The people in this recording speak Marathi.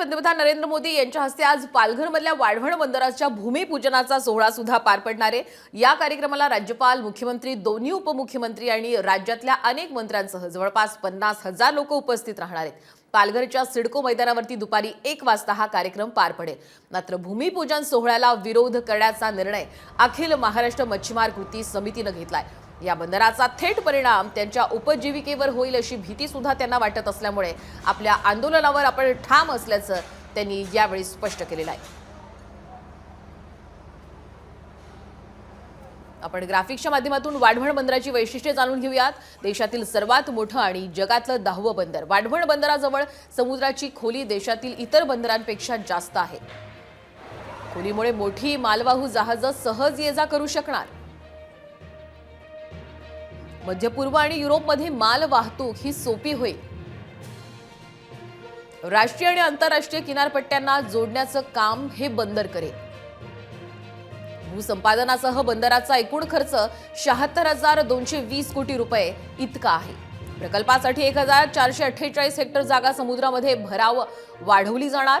पंतप्रधान नरेंद्र मोदी यांच्या हस्ते आज पालघरमधल्या वाढवण बंदराच्या भूमिपूजनाचा सोहळा सुद्धा पार पडणार आहे. या कार्यक्रमाला राज्यपाल मुख्यमंत्री दोन्ही उपमुख्यमंत्री आणि राज्यातल्या अनेक मंत्र्यांसह जवळपास पन्नास हजार लोक उपस्थित राहणार आहेत. पालघरच्या सिडको मैदानावरती दुपारी एक वाजता हा कार्यक्रम पार पडेल. मात्र भूमिपूजन सोहळ्याला विरोध करण्याचा निर्णय अखिल महाराष्ट्र मच्छीमार कृती समितीनं घेतलाय. या बंदराचा थेट परिणाम त्यांच्या उपजीविकेवर होईल अशी भीती सुद्धा त्यांना वाटत असल्यामुळे आपल्या आंदोलनावर आपण ठाम असल्याचं त्यांनी यावेळी स्पष्ट केलेलं आहे. आपण ग्राफिक्सच्या माध्यमातून वाढवण बंदराची वैशिष्ट्ये जाणून घेऊयात. देशातील सर्वात मोठं आणि जगातलं दहावं बंदर. वाढवण बंदराजवळ समुद्राची खोली देशातील इतर बंदरांपेक्षा जास्त आहे. खोलीमुळे मोठी मालवाहू जहाजं सहज ये जा करू शकणार. मध्य पूर्व आणि युरोपमध्ये माल वाहतूक ही सोपी होईल. राष्ट्रीय आणि आंतरराष्ट्रीय किनारपट्ट्यांना जोडण्याचं काम हे बंदर करेल. भूसंपादनासह बंदराचा एकूण खर्च शहात्तर हजार दोनशे वीस कोटी रुपये इतका आहे. प्रकल्पासाठी एक हजार चारशे अठ्ठेचाळीस हेक्टर जागा समुद्रामध्ये भराव वाढवली जाणार.